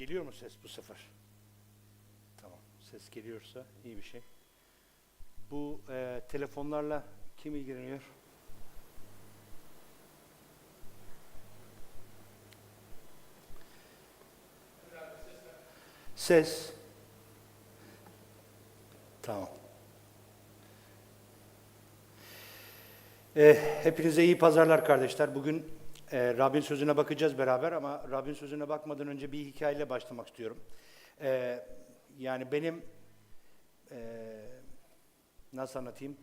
Geliyor mu ses bu sefer? Tamam. Ses geliyorsa iyi bir şey. Bu e, telefonlarla kim ilgileniyor? Ses. Tamam. E, hepinize iyi pazarlar kardeşler. Bugün e, Rabbin sözüne bakacağız beraber ama Rabbin sözüne bakmadan önce bir hikayeyle başlamak istiyorum. E, yani benim e, nasıl anlatayım?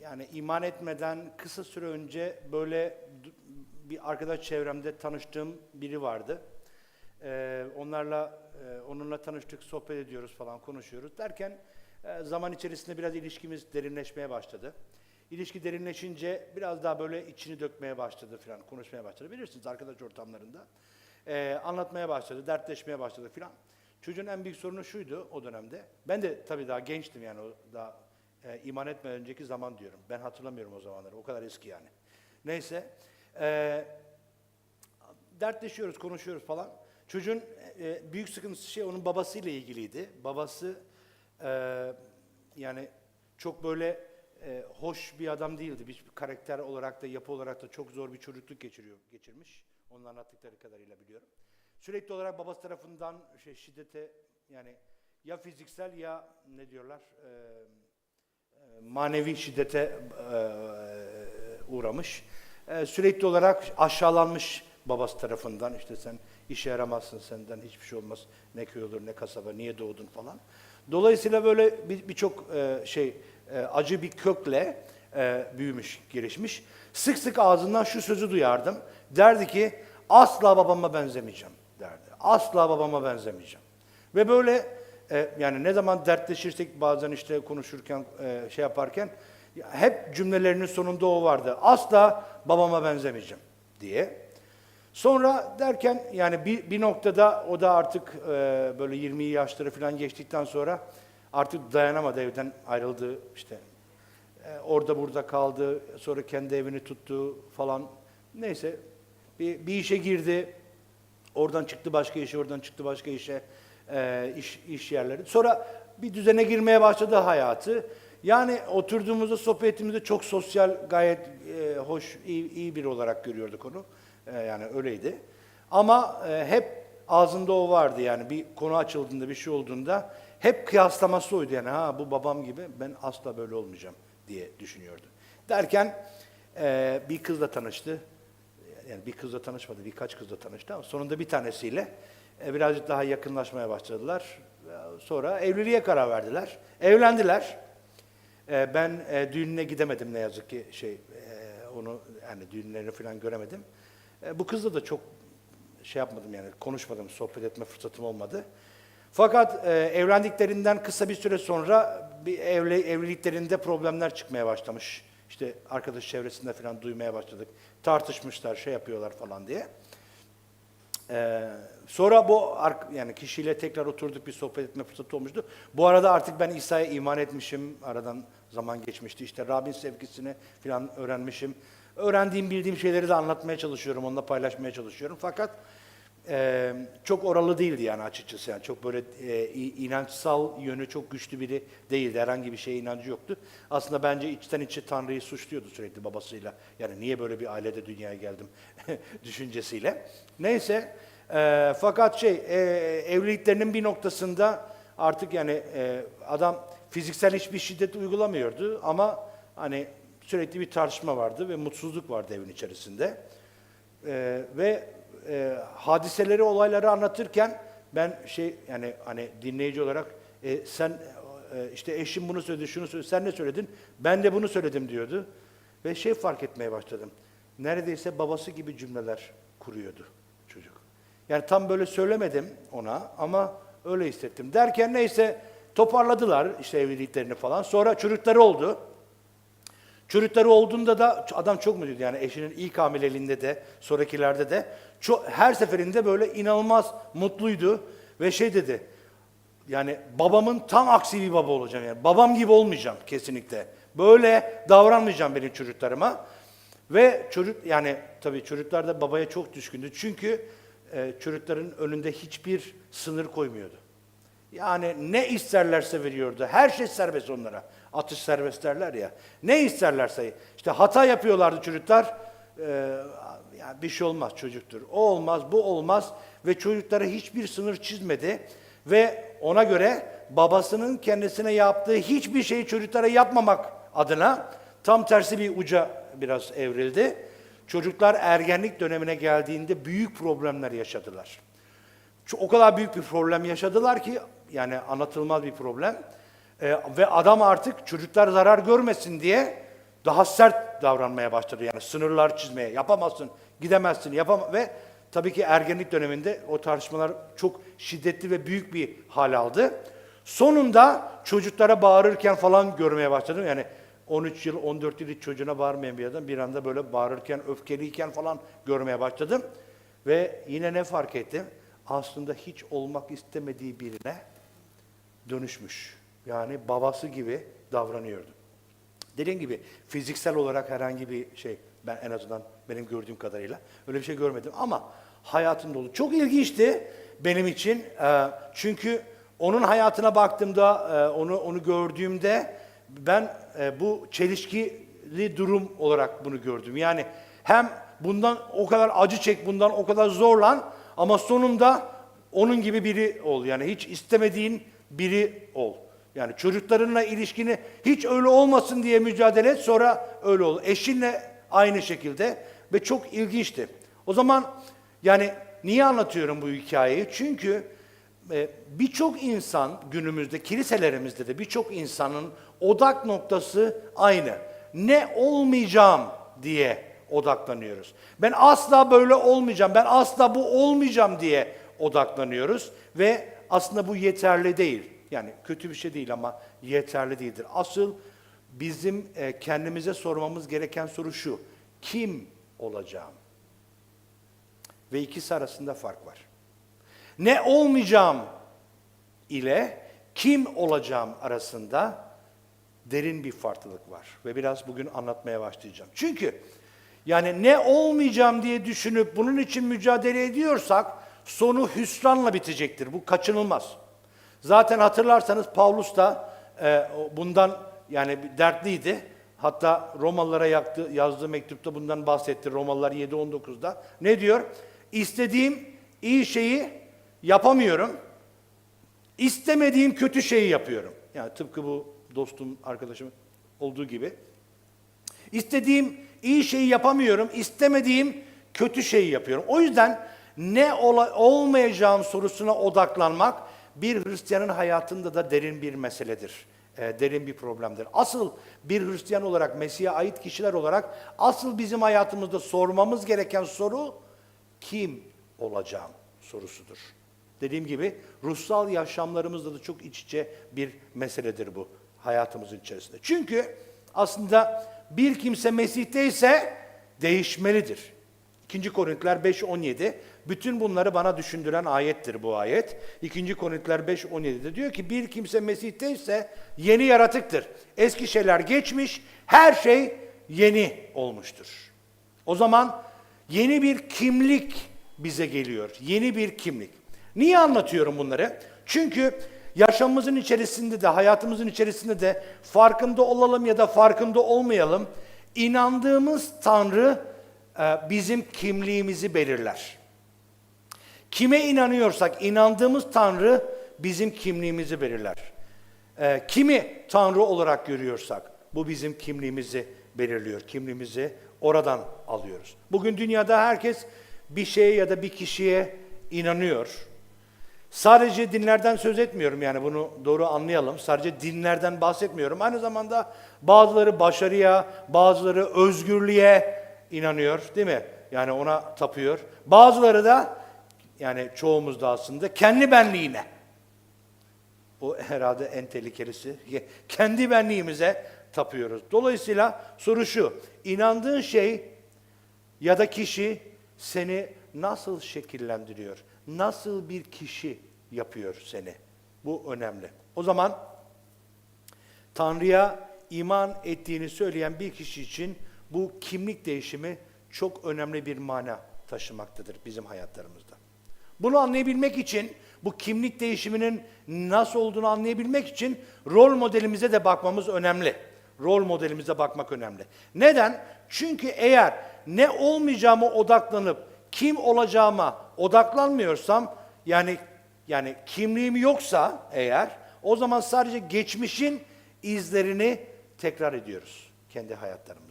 Yani iman etmeden kısa süre önce böyle bir arkadaş çevremde tanıştığım biri vardı. E, onlarla e, onunla tanıştık, sohbet ediyoruz falan, konuşuyoruz derken e, zaman içerisinde biraz ilişkimiz derinleşmeye başladı. İlişki derinleşince biraz daha böyle içini dökmeye başladı falan, konuşmaya başladı. Bilirsiniz arkadaş ortamlarında. Ee, anlatmaya başladı, dertleşmeye başladı falan. Çocuğun en büyük sorunu şuydu o dönemde. Ben de tabii daha gençtim yani o daha e, iman etmeden önceki zaman diyorum. Ben hatırlamıyorum o zamanları, o kadar eski yani. Neyse, e, dertleşiyoruz, konuşuyoruz falan. Çocuğun e, büyük sıkıntısı şey onun babasıyla ilgiliydi. Babası e, yani çok böyle e, hoş bir adam değildi. Bir karakter olarak da yapı olarak da çok zor bir çocukluk geçiriyor, geçirmiş. Onun anlattıkları kadarıyla biliyorum. Sürekli olarak babası tarafından şey, şiddete yani ya fiziksel ya ne diyorlar e, e, manevi şiddete e, uğramış. E, sürekli olarak aşağılanmış babası tarafından işte sen işe yaramazsın senden hiçbir şey olmaz ne köy olur ne kasaba niye doğdun falan. Dolayısıyla böyle bir- birçok e, şey e, acı bir kökle e, büyümüş, gelişmiş. Sık sık ağzından şu sözü duyardım. Derdi ki asla babama benzemeyeceğim derdi. Asla babama benzemeyeceğim. Ve böyle e, yani ne zaman dertleşirsek bazen işte konuşurken e, şey yaparken ya hep cümlelerinin sonunda o vardı. Asla babama benzemeyeceğim diye. Sonra derken yani bir, bir noktada o da artık e, böyle 20 yaşları falan geçtikten sonra artık dayanamadı evden ayrıldı işte. E, orada burada kaldı sonra kendi evini tuttu falan. Neyse bir, bir işe girdi. Oradan çıktı başka işe, oradan çıktı başka işe, e, iş, iş yerleri. Sonra bir düzene girmeye başladı hayatı. Yani oturduğumuzda, sohbet ettiğimizde çok sosyal, gayet e, hoş, iyi, iyi biri olarak görüyorduk onu. E, yani öyleydi. Ama e, hep ağzında o vardı yani bir konu açıldığında, bir şey olduğunda hep kıyaslaması oydu yani. Ha bu babam gibi ben asla böyle olmayacağım diye düşünüyordu. Derken e, bir kızla tanıştı yani bir kızla tanışmadı, birkaç kızla tanıştı ama sonunda bir tanesiyle e, birazcık daha yakınlaşmaya başladılar. E, Sonra evliliğe karar verdiler. Evlendiler. E, Ben e, düğününe gidemedim ne yazık ki şey e, onu yani düğünlerini falan göremedim. E, Bu kızla da çok şey yapmadım yani konuşmadım, sohbet etme fırsatım olmadı. Fakat e, evlendiklerinden kısa bir süre sonra bir evli, evliliklerinde problemler çıkmaya başlamış. İşte arkadaş çevresinde falan duymaya başladık. Tartışmışlar, şey yapıyorlar falan diye. Ee, sonra bu yani kişiyle tekrar oturduk bir sohbet etme fırsatı olmuştu. Bu arada artık ben İsa'ya iman etmişim. Aradan zaman geçmişti. İşte Rabbin sevgisini falan öğrenmişim. Öğrendiğim, bildiğim şeyleri de anlatmaya çalışıyorum, onunla paylaşmaya çalışıyorum. Fakat e, çok oralı değildi yani açıkçası. Yani çok böyle e, inançsal yönü çok güçlü biri değildi. Herhangi bir şeye inancı yoktu. Aslında bence içten içe Tanrı'yı suçluyordu sürekli babasıyla. Yani niye böyle bir ailede dünyaya geldim düşüncesiyle. Neyse. e, fakat şey e, evliliklerinin bir noktasında artık yani e, adam fiziksel hiçbir şiddet uygulamıyordu ama hani sürekli bir tartışma vardı ve mutsuzluk vardı evin içerisinde. Ee, ve e, hadiseleri, olayları anlatırken ben şey yani hani dinleyici olarak e, sen e, işte eşim bunu söyledi, şunu söyledi, sen ne söyledin? Ben de bunu söyledim diyordu. Ve şey fark etmeye başladım. Neredeyse babası gibi cümleler kuruyordu çocuk. Yani tam böyle söylemedim ona ama öyle hissettim. Derken neyse toparladılar işte evliliklerini falan. Sonra çocukları oldu. Çocukları olduğunda da adam çok mutluydu yani eşinin ilk hamileliğinde de sonrakilerde de çok, her seferinde böyle inanılmaz mutluydu ve şey dedi yani babamın tam aksi bir baba olacağım yani babam gibi olmayacağım kesinlikle böyle davranmayacağım benim çocuklarıma ve çocuk yani tabii çocuklar da babaya çok düşkündü çünkü e, çocukların önünde hiçbir sınır koymuyordu. Yani ne isterlerse veriyordu. Her şey serbest onlara. Atış serbest derler ya. Ne isterlerse. İşte hata yapıyorlardı çocuklar. Ee, ya bir şey olmaz çocuktur. O olmaz, bu olmaz. Ve çocuklara hiçbir sınır çizmedi. Ve ona göre babasının kendisine yaptığı hiçbir şeyi çocuklara yapmamak adına tam tersi bir uca biraz evrildi. Çocuklar ergenlik dönemine geldiğinde büyük problemler yaşadılar. O kadar büyük bir problem yaşadılar ki yani anlatılmaz bir problem. Ee, ve adam artık çocuklar zarar görmesin diye daha sert davranmaya başladı. Yani sınırlar çizmeye yapamazsın, gidemezsin, yapam ve tabii ki ergenlik döneminde o tartışmalar çok şiddetli ve büyük bir hal aldı. Sonunda çocuklara bağırırken falan görmeye başladım. Yani 13 yıl, 14 yıl çocuğuna bağırmayan bir adam bir anda böyle bağırırken, öfkeliyken falan görmeye başladım. Ve yine ne fark ettim? Aslında hiç olmak istemediği birine dönüşmüş. Yani babası gibi davranıyordu. Dediğim gibi fiziksel olarak herhangi bir şey ben en azından benim gördüğüm kadarıyla öyle bir şey görmedim ama hayatım dolu. Çok ilginçti benim için. Ee, çünkü onun hayatına baktığımda, e, onu onu gördüğümde ben e, bu çelişkili durum olarak bunu gördüm. Yani hem bundan o kadar acı çek, bundan o kadar zorlan ama sonunda onun gibi biri ol. Yani hiç istemediğin biri ol. Yani çocuklarınla ilişkini hiç öyle olmasın diye mücadele et, sonra öyle ol. Eşinle aynı şekilde ve çok ilginçti. O zaman yani niye anlatıyorum bu hikayeyi? Çünkü e, birçok insan günümüzde, kiliselerimizde de birçok insanın odak noktası aynı. Ne olmayacağım diye odaklanıyoruz. Ben asla böyle olmayacağım, ben asla bu olmayacağım diye odaklanıyoruz ve aslında bu yeterli değil. Yani kötü bir şey değil ama yeterli değildir. Asıl bizim e, kendimize sormamız gereken soru şu. Kim olacağım? Ve ikisi arasında fark var. Ne olmayacağım ile kim olacağım arasında derin bir farklılık var. Ve biraz bugün anlatmaya başlayacağım. Çünkü yani ne olmayacağım diye düşünüp bunun için mücadele ediyorsak sonu hüsranla bitecektir. Bu kaçınılmaz. Zaten hatırlarsanız Paulus da e, bundan yani dertliydi. Hatta Romalılara yaktı, yazdığı mektupta bundan bahsetti Romalılar 7.19'da. Ne diyor? İstediğim iyi şeyi yapamıyorum. İstemediğim kötü şeyi yapıyorum. Yani tıpkı bu dostum, arkadaşım olduğu gibi. İstediğim iyi şeyi yapamıyorum, istemediğim kötü şeyi yapıyorum. O yüzden ne ola, olmayacağım sorusuna odaklanmak bir Hristiyanın hayatında da derin bir meseledir. e, derin bir problemdir. Asıl bir Hristiyan olarak, Mesih'e ait kişiler olarak asıl bizim hayatımızda sormamız gereken soru kim olacağım sorusudur. Dediğim gibi ruhsal yaşamlarımızda da çok iç içe bir meseledir bu hayatımızın içerisinde. Çünkü aslında bir kimse Mesih'te ise değişmelidir. 2. Korintiler 5.17 bütün bunları bana düşündüren ayettir bu ayet. 2. Korintiler 5.17'de diyor ki bir kimse Mesih'te ise yeni yaratıktır. Eski şeyler geçmiş, her şey yeni olmuştur. O zaman yeni bir kimlik bize geliyor. Yeni bir kimlik. Niye anlatıyorum bunları? Çünkü yaşamımızın içerisinde de, hayatımızın içerisinde de farkında olalım ya da farkında olmayalım, inandığımız Tanrı bizim kimliğimizi belirler. Kime inanıyorsak inandığımız Tanrı bizim kimliğimizi belirler. Ee, kimi Tanrı olarak görüyorsak bu bizim kimliğimizi belirliyor. Kimliğimizi oradan alıyoruz. Bugün dünyada herkes bir şeye ya da bir kişiye inanıyor. Sadece dinlerden söz etmiyorum yani bunu doğru anlayalım. Sadece dinlerden bahsetmiyorum. Aynı zamanda bazıları başarıya, bazıları özgürlüğe inanıyor değil mi? Yani ona tapıyor. Bazıları da yani çoğumuz da aslında kendi benliğine. O herhalde en tehlikelisi. Kendi benliğimize tapıyoruz. Dolayısıyla soru şu. inandığın şey ya da kişi seni nasıl şekillendiriyor? Nasıl bir kişi yapıyor seni? Bu önemli. O zaman Tanrı'ya iman ettiğini söyleyen bir kişi için bu kimlik değişimi çok önemli bir mana taşımaktadır bizim hayatlarımızda. Bunu anlayabilmek için, bu kimlik değişiminin nasıl olduğunu anlayabilmek için rol modelimize de bakmamız önemli. Rol modelimize bakmak önemli. Neden? Çünkü eğer ne olmayacağıma odaklanıp kim olacağıma odaklanmıyorsam yani yani kimliğim yoksa eğer o zaman sadece geçmişin izlerini tekrar ediyoruz kendi hayatlarımızda.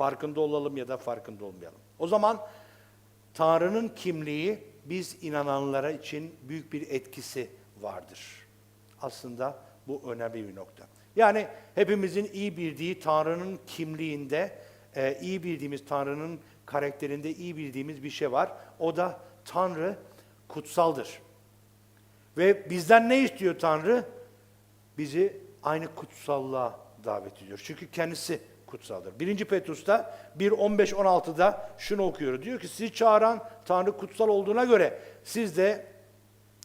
Farkında olalım ya da farkında olmayalım. O zaman Tanrı'nın kimliği biz inananlara için büyük bir etkisi vardır. Aslında bu önemli bir nokta. Yani hepimizin iyi bildiği Tanrı'nın kimliğinde, e, iyi bildiğimiz Tanrı'nın karakterinde iyi bildiğimiz bir şey var. O da Tanrı kutsaldır. Ve bizden ne istiyor Tanrı? Bizi aynı kutsallığa davet ediyor. Çünkü kendisi kutsaldır. 1. Petrus'ta 1, 15, 16'da şunu okuyoruz. Diyor ki sizi çağıran Tanrı kutsal olduğuna göre siz de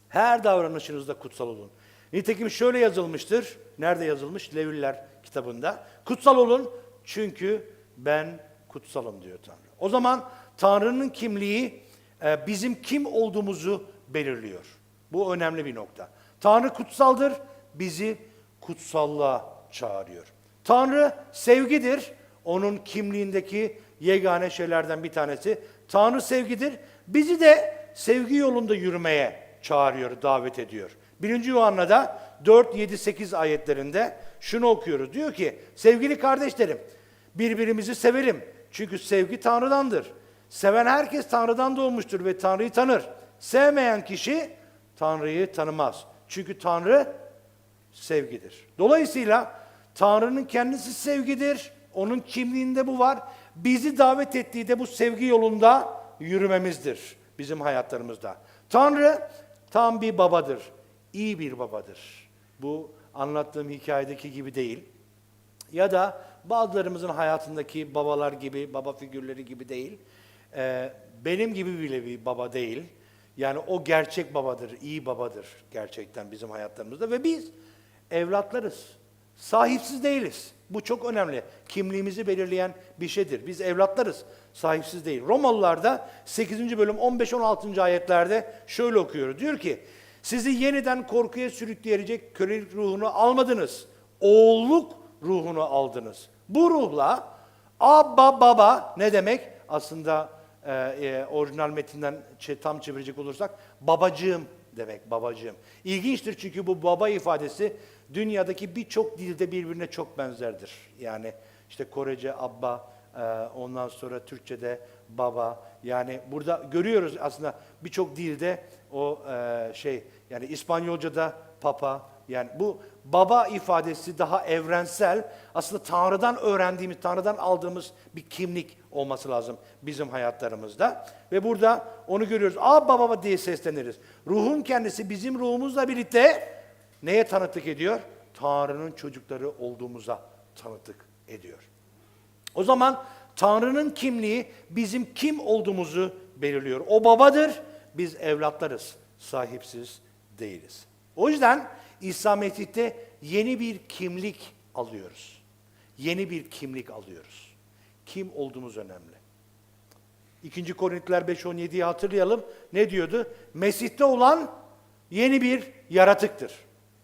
her davranışınızda kutsal olun. Nitekim şöyle yazılmıştır. Nerede yazılmış? Leviller kitabında. Kutsal olun çünkü ben kutsalım diyor Tanrı. O zaman Tanrı'nın kimliği e, bizim kim olduğumuzu belirliyor. Bu önemli bir nokta. Tanrı kutsaldır, bizi kutsallığa çağırıyor. Tanrı sevgidir, onun kimliğindeki yegane şeylerden bir tanesi. Tanrı sevgidir, bizi de sevgi yolunda yürümeye çağırıyor, davet ediyor. 1. Yuhanna'da 4, 7, 8 ayetlerinde şunu okuyoruz. Diyor ki, sevgili kardeşlerim, birbirimizi sevelim. Çünkü sevgi Tanrı'dandır. Seven herkes Tanrı'dan doğmuştur ve Tanrı'yı tanır. Sevmeyen kişi Tanrı'yı tanımaz. Çünkü Tanrı sevgidir. Dolayısıyla Tanrı'nın kendisi sevgidir. Onun kimliğinde bu var. Bizi davet ettiği de bu sevgi yolunda yürümemizdir bizim hayatlarımızda. Tanrı tam bir babadır. iyi bir babadır. Bu anlattığım hikayedeki gibi değil. Ya da bazılarımızın hayatındaki babalar gibi, baba figürleri gibi değil. Ee, benim gibi bile bir baba değil. Yani o gerçek babadır, iyi babadır gerçekten bizim hayatlarımızda. Ve biz evlatlarız. Sahipsiz değiliz. Bu çok önemli. Kimliğimizi belirleyen bir şeydir. Biz evlatlarız. Sahipsiz değil. Romalılarda 8. bölüm 15-16. ayetlerde şöyle okuyoruz. Diyor ki, sizi yeniden korkuya sürükleyecek kölelik ruhunu almadınız. Oğulluk ruhunu aldınız. Bu ruhla Abba baba ne demek? Aslında e, e, orijinal metinden tam çevirecek olursak babacığım demek babacığım. İlginçtir çünkü bu baba ifadesi dünyadaki birçok dilde birbirine çok benzerdir. Yani işte Korece abba, e, ondan sonra Türkçe'de baba. Yani burada görüyoruz aslında birçok dilde o e, şey yani İspanyolca'da papa, yani bu baba ifadesi daha evrensel, aslında Tanrı'dan öğrendiğimiz, Tanrı'dan aldığımız bir kimlik olması lazım bizim hayatlarımızda. Ve burada onu görüyoruz. Abba baba diye sesleniriz. Ruhun kendisi bizim ruhumuzla birlikte neye tanıklık ediyor? Tanrı'nın çocukları olduğumuza tanıklık ediyor. O zaman Tanrı'nın kimliği bizim kim olduğumuzu belirliyor. O babadır, biz evlatlarız, sahipsiz değiliz. O yüzden İsa Mesih'te yeni bir kimlik alıyoruz. Yeni bir kimlik alıyoruz. Kim olduğumuz önemli. 2. Korintiler 5.17'yi hatırlayalım. Ne diyordu? Mesih'te olan yeni bir yaratıktır.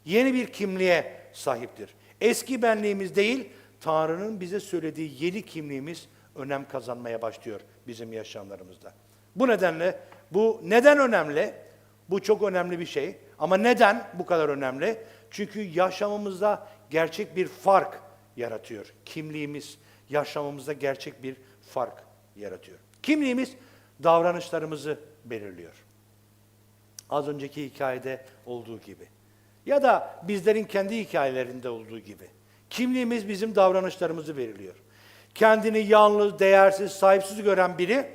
Yeni bir kimliğe sahiptir. Eski benliğimiz değil, Tanrı'nın bize söylediği yeni kimliğimiz önem kazanmaya başlıyor bizim yaşamlarımızda. Bu nedenle bu neden önemli? Bu çok önemli bir şey. Ama neden bu kadar önemli? Çünkü yaşamımızda gerçek bir fark yaratıyor. Kimliğimiz yaşamımızda gerçek bir fark yaratıyor. Kimliğimiz davranışlarımızı belirliyor. Az önceki hikayede olduğu gibi. Ya da bizlerin kendi hikayelerinde olduğu gibi. Kimliğimiz bizim davranışlarımızı belirliyor. Kendini yalnız, değersiz, sahipsiz gören biri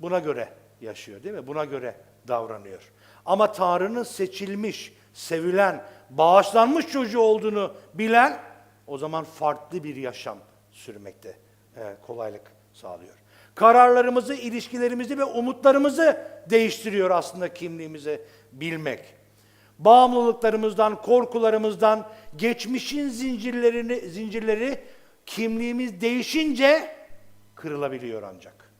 buna göre yaşıyor değil mi? Buna göre davranıyor. Ama Tanrı'nın seçilmiş, sevilen, bağışlanmış çocuğu olduğunu bilen o zaman farklı bir yaşam sürmekte e, kolaylık sağlıyor. Kararlarımızı, ilişkilerimizi ve umutlarımızı değiştiriyor aslında kimliğimizi bilmek. Bağımlılıklarımızdan, korkularımızdan, geçmişin zincirlerini, zincirleri kimliğimiz değişince kırılabiliyor ancak.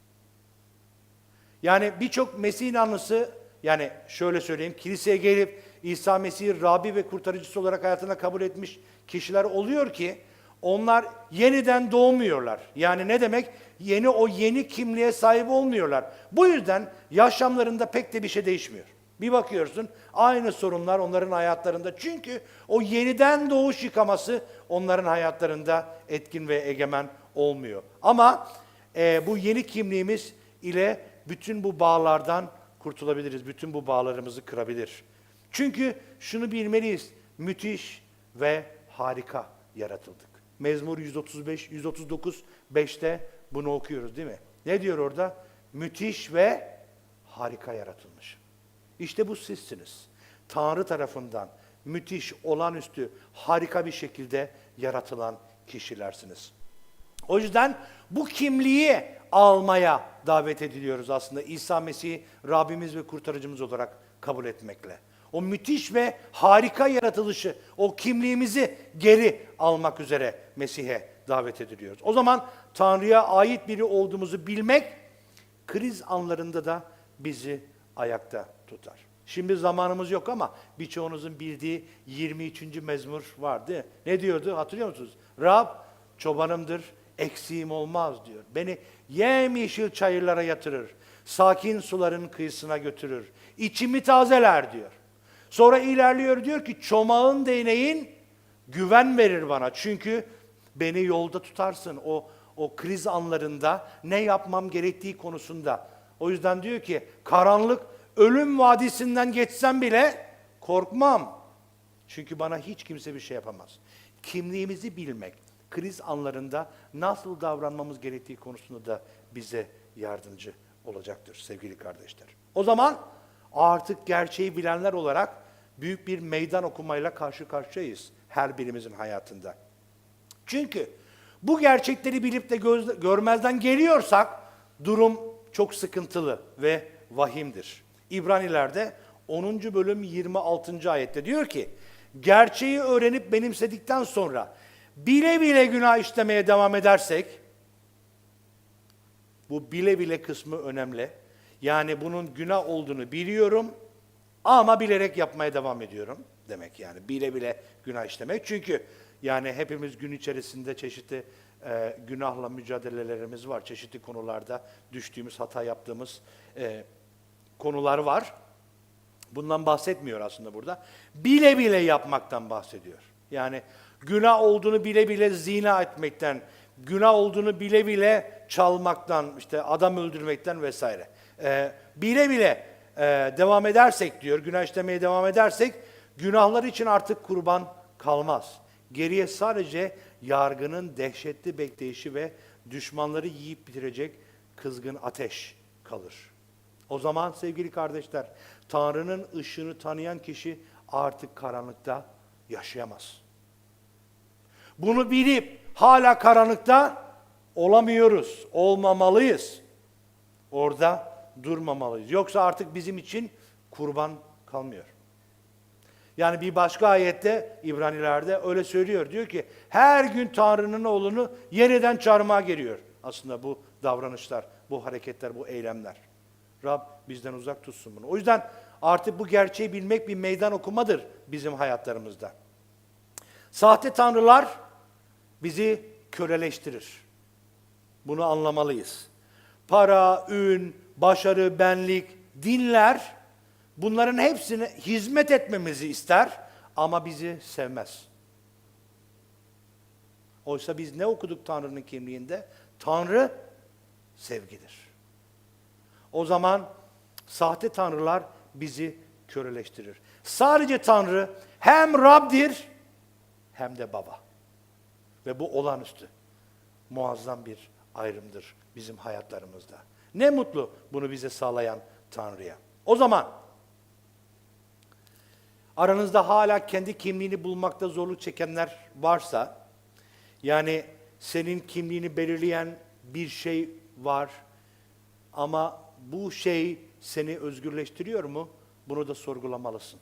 Yani birçok Mesih inanlısı yani şöyle söyleyeyim, kiliseye gelip İsa Mesih'i Rabbi ve kurtarıcısı olarak hayatına kabul etmiş kişiler oluyor ki onlar yeniden doğmuyorlar. Yani ne demek? Yeni o yeni kimliğe sahip olmuyorlar. Bu yüzden yaşamlarında pek de bir şey değişmiyor. Bir bakıyorsun aynı sorunlar onların hayatlarında. Çünkü o yeniden doğuş yıkaması onların hayatlarında etkin ve egemen olmuyor. Ama e, bu yeni kimliğimiz ile bütün bu bağlardan kurtulabiliriz. Bütün bu bağlarımızı kırabilir. Çünkü şunu bilmeliyiz. Müthiş ve harika yaratıldık. Mezmur 135, 139, 5'te bunu okuyoruz değil mi? Ne diyor orada? Müthiş ve harika yaratılmış. İşte bu sizsiniz. Tanrı tarafından müthiş, olağanüstü, harika bir şekilde yaratılan kişilersiniz. O yüzden bu kimliği almaya davet ediliyoruz aslında İsa Mesih'i Rabbimiz ve kurtarıcımız olarak kabul etmekle. O müthiş ve harika yaratılışı, o kimliğimizi geri almak üzere Mesih'e davet ediliyoruz. O zaman Tanrı'ya ait biri olduğumuzu bilmek kriz anlarında da bizi ayakta tutar. Şimdi zamanımız yok ama birçoğunuzun bildiği 23. mezmur vardı. Ne diyordu hatırlıyor musunuz? Rab çobanımdır, eksiğim olmaz diyor. Beni yemyeşil çayırlara yatırır, sakin suların kıyısına götürür, içimi tazeler diyor. Sonra ilerliyor diyor ki çomağın değneğin güven verir bana. Çünkü beni yolda tutarsın o o kriz anlarında ne yapmam gerektiği konusunda. O yüzden diyor ki karanlık ölüm vadisinden geçsem bile korkmam. Çünkü bana hiç kimse bir şey yapamaz. Kimliğimizi bilmek, kriz anlarında nasıl davranmamız gerektiği konusunda da bize yardımcı olacaktır sevgili kardeşler. O zaman artık gerçeği bilenler olarak büyük bir meydan okumayla karşı karşıyayız her birimizin hayatında. Çünkü bu gerçekleri bilip de göz, görmezden geliyorsak durum çok sıkıntılı ve vahimdir. İbranilerde 10. bölüm 26. ayette diyor ki, gerçeği öğrenip benimsedikten sonra bile bile günah işlemeye devam edersek, bu bile bile kısmı önemli. Yani bunun günah olduğunu biliyorum ama bilerek yapmaya devam ediyorum demek yani. Bile bile günah işlemek. Çünkü yani hepimiz gün içerisinde çeşitli e, günahla mücadelelerimiz var. Çeşitli konularda düştüğümüz, hata yaptığımız e, konular var. Bundan bahsetmiyor aslında burada. Bile bile yapmaktan bahsediyor. Yani günah olduğunu bile bile zina etmekten, günah olduğunu bile bile çalmaktan, işte adam öldürmekten vesaire. Ee, bile bile e, devam edersek diyor, günah işlemeye devam edersek günahlar için artık kurban kalmaz. Geriye sadece yargının dehşetli bekleyişi ve düşmanları yiyip bitirecek kızgın ateş kalır. O zaman sevgili kardeşler, Tanrı'nın ışığını tanıyan kişi artık karanlıkta yaşayamaz. Bunu bilip hala karanlıkta olamıyoruz, olmamalıyız. Orada durmamalıyız. Yoksa artık bizim için kurban kalmıyor. Yani bir başka ayette İbranilerde öyle söylüyor. Diyor ki her gün Tanrı'nın oğlunu yeniden çarmıha geliyor. Aslında bu davranışlar, bu hareketler, bu eylemler. Rab bizden uzak tutsun bunu. O yüzden artık bu gerçeği bilmek bir meydan okumadır bizim hayatlarımızda. Sahte tanrılar bizi köleleştirir. Bunu anlamalıyız. Para, ün, başarı, benlik, dinler bunların hepsine hizmet etmemizi ister ama bizi sevmez. Oysa biz ne okuduk Tanrı'nın kimliğinde? Tanrı sevgidir. O zaman sahte tanrılar bizi köreleştirir. Sadece Tanrı hem Rab'dir hem de baba. Ve bu olağanüstü, muazzam bir ayrımdır bizim hayatlarımızda. Ne mutlu bunu bize sağlayan Tanrı'ya. O zaman aranızda hala kendi kimliğini bulmakta zorluk çekenler varsa, yani senin kimliğini belirleyen bir şey var ama bu şey seni özgürleştiriyor mu? Bunu da sorgulamalısın.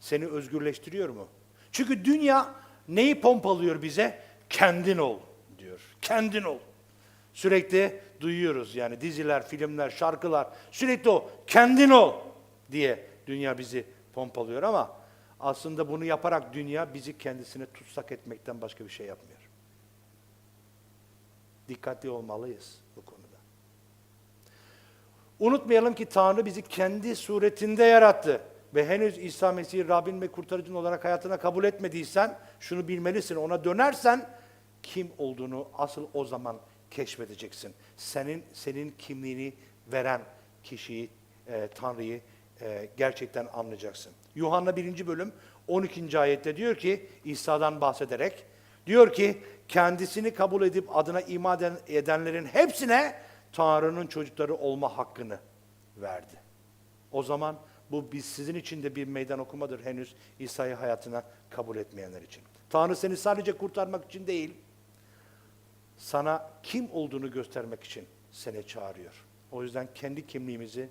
Seni özgürleştiriyor mu? Çünkü dünya neyi pompalıyor bize? Kendin ol diyor. Kendin ol. Sürekli duyuyoruz. Yani diziler, filmler, şarkılar sürekli o kendin ol diye dünya bizi pompalıyor ama aslında bunu yaparak dünya bizi kendisine tutsak etmekten başka bir şey yapmıyor. Dikkatli olmalıyız bu konuda. Unutmayalım ki Tanrı bizi kendi suretinde yarattı. Ve henüz İsa Mesih'i Rabbin ve kurtarıcın olarak hayatına kabul etmediysen, şunu bilmelisin, ona dönersen kim olduğunu asıl o zaman keşfedeceksin. Senin senin kimliğini veren kişiyi, e, Tanrı'yı e, gerçekten anlayacaksın. Yuhanna 1. bölüm 12. ayette diyor ki, İsa'dan bahsederek, diyor ki, kendisini kabul edip adına iman eden- edenlerin hepsine Tanrı'nın çocukları olma hakkını verdi. O zaman bu biz sizin için de bir meydan okumadır henüz İsa'yı hayatına kabul etmeyenler için. Tanrı seni sadece kurtarmak için değil, sana kim olduğunu göstermek için seni çağırıyor. O yüzden kendi kimliğimizi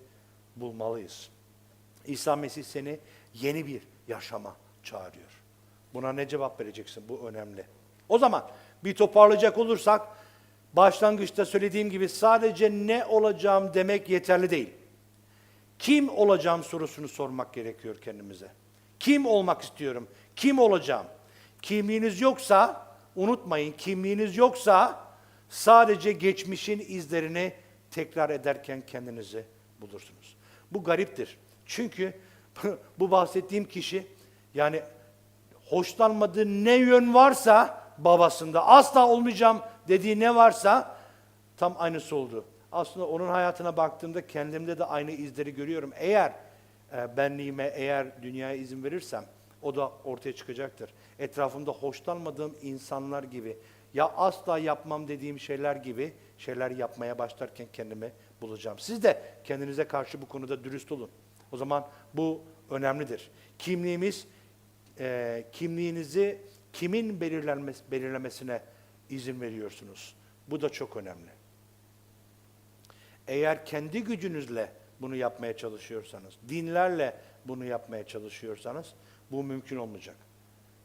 bulmalıyız. İsa Mesih seni yeni bir yaşama çağırıyor. Buna ne cevap vereceksin? Bu önemli. O zaman bir toparlayacak olursak, başlangıçta söylediğim gibi sadece ne olacağım demek yeterli değil. Kim olacağım sorusunu sormak gerekiyor kendimize. Kim olmak istiyorum? Kim olacağım? Kimliğiniz yoksa, unutmayın kimliğiniz yoksa sadece geçmişin izlerini tekrar ederken kendinizi bulursunuz. Bu gariptir. Çünkü bu bahsettiğim kişi yani hoşlanmadığı ne yön varsa babasında asla olmayacağım dediği ne varsa tam aynısı oldu. Aslında onun hayatına baktığımda kendimde de aynı izleri görüyorum. Eğer e, benliğime, eğer dünyaya izin verirsem o da ortaya çıkacaktır. Etrafımda hoşlanmadığım insanlar gibi ya asla yapmam dediğim şeyler gibi şeyler yapmaya başlarken kendimi bulacağım. Siz de kendinize karşı bu konuda dürüst olun. O zaman bu önemlidir. Kimliğimiz e, kimliğinizi kimin belirlenmesi, belirlemesine izin veriyorsunuz? Bu da çok önemli. Eğer kendi gücünüzle bunu yapmaya çalışıyorsanız, dinlerle bunu yapmaya çalışıyorsanız bu mümkün olmayacak.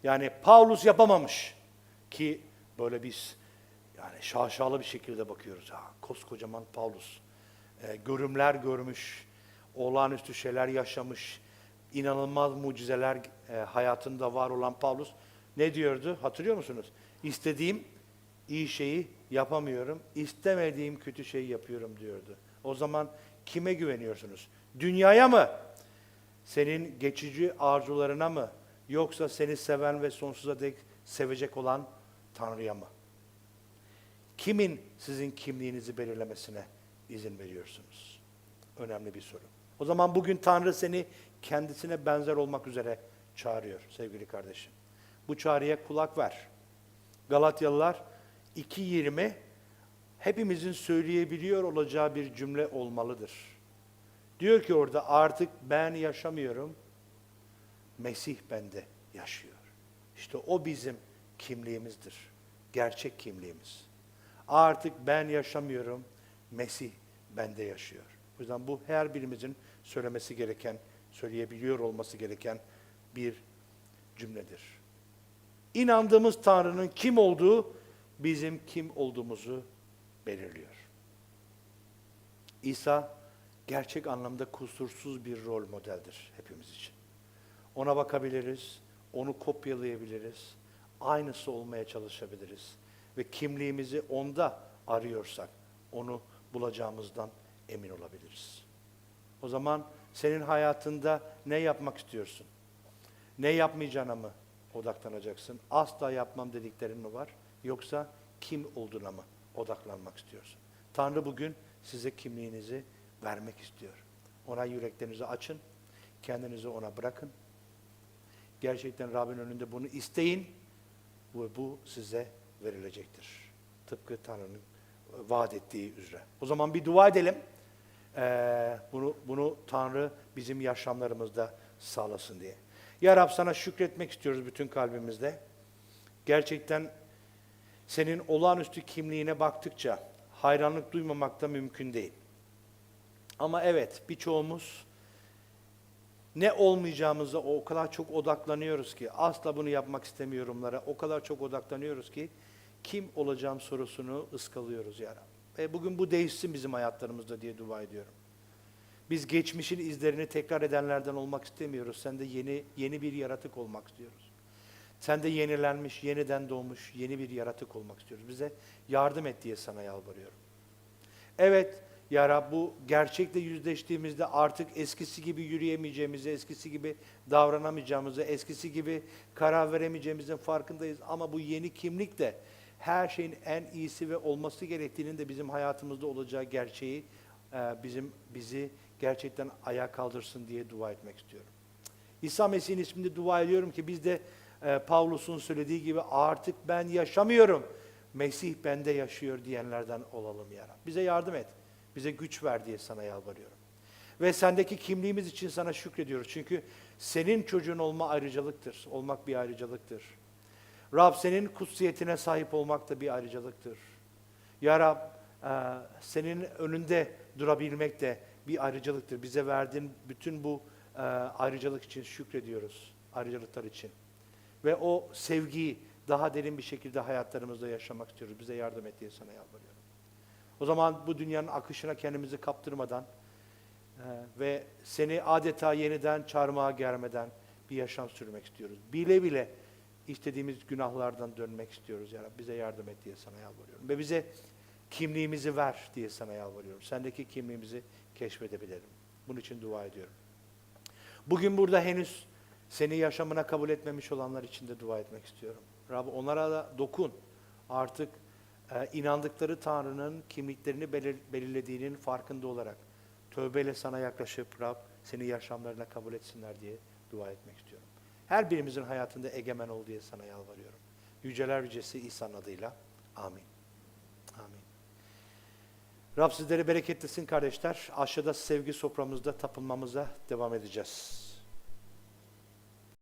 Yani Paulus yapamamış ki böyle biz yani şaşalı bir şekilde bakıyoruz. Ha, koskocaman Paulus. E, görümler görmüş, olağanüstü şeyler yaşamış, inanılmaz mucizeler e, hayatında var olan Paulus ne diyordu? Hatırlıyor musunuz? İstediğim iyi şeyi yapamıyorum, istemediğim kötü şeyi yapıyorum diyordu. O zaman kime güveniyorsunuz? Dünyaya mı? Senin geçici arzularına mı? Yoksa seni seven ve sonsuza dek sevecek olan Tanrı'ya mı? Kimin sizin kimliğinizi belirlemesine izin veriyorsunuz? Önemli bir soru. O zaman bugün Tanrı seni kendisine benzer olmak üzere çağırıyor sevgili kardeşim. Bu çağrıya kulak ver. Galatyalılar 2.20 hepimizin söyleyebiliyor olacağı bir cümle olmalıdır. Diyor ki orada artık ben yaşamıyorum, Mesih bende yaşıyor. İşte o bizim kimliğimizdir. Gerçek kimliğimiz. Artık ben yaşamıyorum, Mesih bende yaşıyor. O yüzden bu her birimizin söylemesi gereken, söyleyebiliyor olması gereken bir cümledir. İnandığımız Tanrı'nın kim olduğu bizim kim olduğumuzu belirliyor. İsa gerçek anlamda kusursuz bir rol modeldir hepimiz için. Ona bakabiliriz, onu kopyalayabiliriz, aynısı olmaya çalışabiliriz ve kimliğimizi onda arıyorsak onu bulacağımızdan emin olabiliriz. O zaman senin hayatında ne yapmak istiyorsun? Ne yapmayacağına mı odaklanacaksın? Asla yapmam dediklerin mi var? Yoksa kim olduğuna mı odaklanmak istiyorsun? Tanrı bugün size kimliğinizi vermek istiyor. Ona yüreklerinizi açın, kendinizi ona bırakın. Gerçekten Rabbin önünde bunu isteyin ve bu size verilecektir. Tıpkı Tanrı'nın vaat ettiği üzere. O zaman bir dua edelim. Ee, bunu, bunu Tanrı bizim yaşamlarımızda sağlasın diye. Ya Rab sana şükretmek istiyoruz bütün kalbimizde. Gerçekten senin olağanüstü kimliğine baktıkça hayranlık duymamak da mümkün değil. Ama evet birçoğumuz ne olmayacağımıza o kadar çok odaklanıyoruz ki asla bunu yapmak istemiyorumlara o kadar çok odaklanıyoruz ki kim olacağım sorusunu ıskalıyoruz ya Rab. Ve bugün bu değişsin bizim hayatlarımızda diye dua ediyorum. Biz geçmişin izlerini tekrar edenlerden olmak istemiyoruz. Sen de yeni yeni bir yaratık olmak istiyoruz. Sen de yenilenmiş, yeniden doğmuş, yeni bir yaratık olmak istiyoruz. Bize yardım et diye sana yalvarıyorum. Evet, ya Rab bu gerçekle yüzleştiğimizde artık eskisi gibi yürüyemeyeceğimizi, eskisi gibi davranamayacağımızı, eskisi gibi karar veremeyeceğimizin farkındayız. Ama bu yeni kimlik de her şeyin en iyisi ve olması gerektiğinin de bizim hayatımızda olacağı gerçeği e, bizim bizi gerçekten ayağa kaldırsın diye dua etmek istiyorum. İsa Mesih'in isminde dua ediyorum ki biz de e, Pavlus'un söylediği gibi artık ben yaşamıyorum. Mesih bende yaşıyor diyenlerden olalım ya Rab. Bize yardım et. Bize güç ver diye sana yalvarıyorum. Ve sendeki kimliğimiz için sana şükrediyoruz. Çünkü senin çocuğun olma ayrıcalıktır. Olmak bir ayrıcalıktır. Rab senin kutsiyetine sahip olmak da bir ayrıcalıktır. Ya Rab e, senin önünde durabilmek de bir ayrıcalıktır. Bize verdiğin bütün bu e, ayrıcalık için şükrediyoruz. Ayrıcalıklar için. Ve o sevgiyi daha derin bir şekilde hayatlarımızda yaşamak istiyoruz. Bize yardım et diye sana yalvarıyorum. O zaman bu dünyanın akışına kendimizi kaptırmadan e, ve seni adeta yeniden çarmıha germeden bir yaşam sürmek istiyoruz. Bile bile istediğimiz günahlardan dönmek istiyoruz. Ya Rabbi bize yardım et diye sana yalvarıyorum. Ve bize kimliğimizi ver diye sana yalvarıyorum. Sendeki kimliğimizi keşfedebilirim. Bunun için dua ediyorum. Bugün burada henüz seni yaşamına kabul etmemiş olanlar için de dua etmek istiyorum. Rab onlara da dokun. Artık inandıkları Tanrı'nın kimliklerini belir- belirlediğinin farkında olarak tövbeyle sana yaklaşıp Rab seni yaşamlarına kabul etsinler diye dua etmek istiyorum. Her birimizin hayatında egemen ol diye sana yalvarıyorum. Yüceler Yücesi İsa'nın adıyla. Amin. Amin. Rab sizleri bereketlesin kardeşler. Aşağıda sevgi soframızda tapınmamıza devam edeceğiz.